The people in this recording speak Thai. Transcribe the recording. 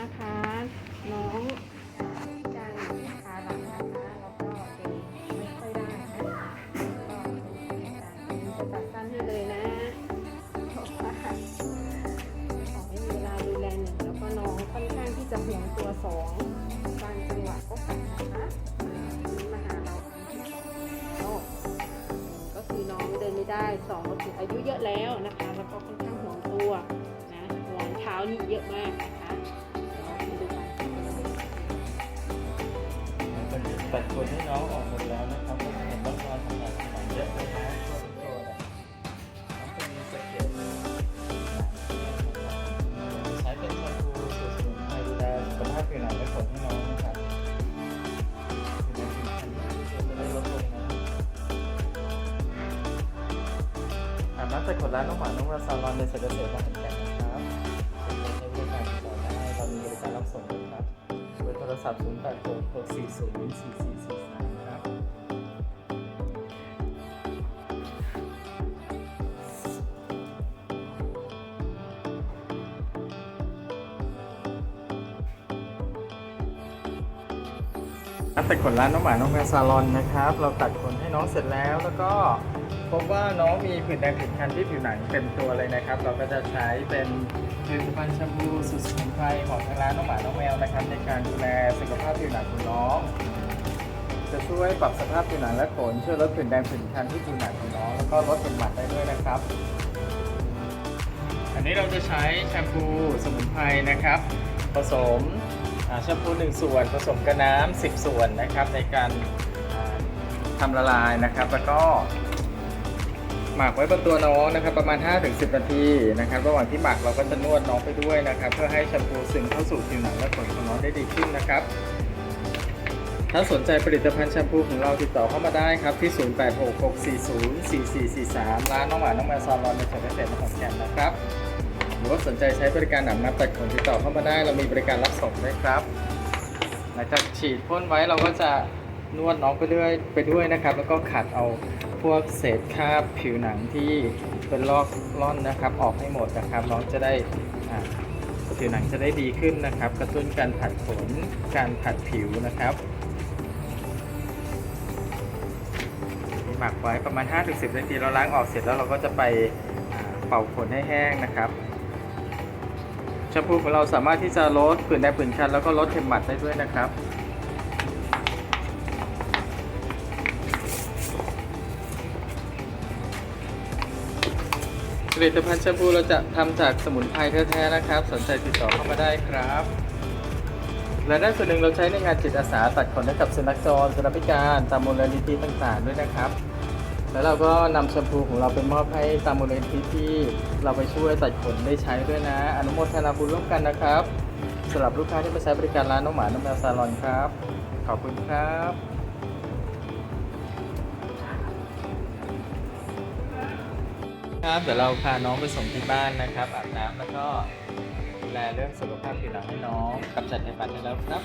นะคะ น้องจันขาหลังนะคะแล้วก็เดินไม่ค่อยได้นะก็จะตัดสั้นให้เลยนะเพราะว่าขอให้มีเวลาดูแลหนึ่งแล้วก็น้องค่อนข้างที่จะห่วงตัวสองบางจังหวะก็กัดนะคะนี่มาหาเราก็คือน้องเดินไม่ได้สองก็คืออายุเยอะแล้วนะคะ แล้วก็ค่อนข้างห่วงตัวนะห่วงเท้านี่เยอะมาก ตัดขนให้น้องออกหมดแล้วนะครับเพราะเห็นต้องนอนทำงานทำงานเยอะเลยนะทั่วทั้งตัวเลยน้องจะมีสเก็ดใช้เป็นแชมพูสูตรสมุนไพรดูแลสุขภาพผิวหนังและขนให้น้องนะครับผิวหนังผิวพรรณที่จะได้ลดลงนะอาบน้ำแต่ขนร้านน้องหมาน้องวาซาลอนในเซอร์เกษตรมาเหมือนกั ศัพท์ 0 ครับแต่ขนร้านน้องหมาน้องแมวซาลอนนะครับ เราตัดขนให้น้องเสร็จแล้ว แล้วก็พบว่าน้องมีผื่นแดงผื่นคันที่ผิวหนังเต็มตัวเลยนะครับ เราก็จะใช้เป็นผลิตภัณฑ์แชมพูสูตรสมุนไพรของทางร้านน้องหมาน้องแมวนะครับ ในการดูแลสุขภาพผิวหนังของน้อง จะช่วยปรับสภาพผิวหนังและขนช่วยลดผื่นแดงผื่นคันที่ผิวหนังของน้องแล้วก็ลดเป็นหมัดได้ด้วยนะครับ อันนี้เราจะใช้แชมพูสมุนไพรนะครับ ผสม แชมพู1ส่วนผสมกับน้ำ10 ส่วนนะครับ ในการทำละลายนะครับ แล้วก็ หมักไว้บนตัวน้องนะครับ ประมาณ 5-10 นาทีนะครับระหว่างที่หมักเราก็จะนวดน้องไปด้วยนะครับ เพื่อให้แชมพูซึมเข้าสู่ผิวหนังและขนของน้องได้ดีขึ้นนะครับ ถ้าสนใจผลิตภัณฑ์แชมพูของเราติดต่อเข้ามาได้ครับที่ 0866404443 ร้านน้องหมาน้องแมวซาลอนในจังหวัดเกษตรนครแก่นนะครับ หรือว่าสนใจใช้บริการอาบน้ำตัดขนติดต่อเข้ามาได้ เรามีบริการรับส่งด้วยครับ หลังจากฉีดพ่นไว้เราก็จะนวดน้องไปด้วยไปด้วยนะครับ แล้วก็ขัดเอาพวกเศษคราบผิวหนังที่เป็นลอกล่อนนะครับ ออกให้หมดนะครับน้องจะได้ผิวหนังจะได้ดีขึ้นนะครับ กระตุ้นการผัดขนการผัดผิวนะครับหมักไว้ประมาณ 5-10 นาทีเราล้างออกเสร็จแล้วเราก็จะไปเป่าขนให้แห้งนะครับ แชมพูของเราสามารถที่จะลดผื่นแดงผื่นคันแล้วก็ลดเข็มหมัดได้ด้วยนะครับผลิตภัณฑ์แชมพูเราจะทำจากสมุนไพรแท้ๆนะครับ สนใจติดต่อเข้ามาได้ครับ และด้านส่วนหนึ่งเราใช้ในงานจิตอาสาตัดขนให้กับสุนัขจรสุนัขพิการตามมูลนิธิต่างๆด้วยนะครับ แล้วเราก็นำแชมพูของเราไปมอบให้ตามมูลนิธิที่เราไปช่วยตัดขนได้ใช้ด้วยนะ อนุโมทนาบุญร่วมกันนะครับสำหรับลูกค้าที่มาใช้บริการร้านน้องหมา น้องแมวซาลอนครับ ขอบคุณครับครับเดี๋ยวเราพาน้องไปส่งที่บ้านนะครับอาบน้ำแล้วก็ดูแลเรื่องสุขภาพผิวหนังให้น้องกำจัดไขมันให้แล้วครับ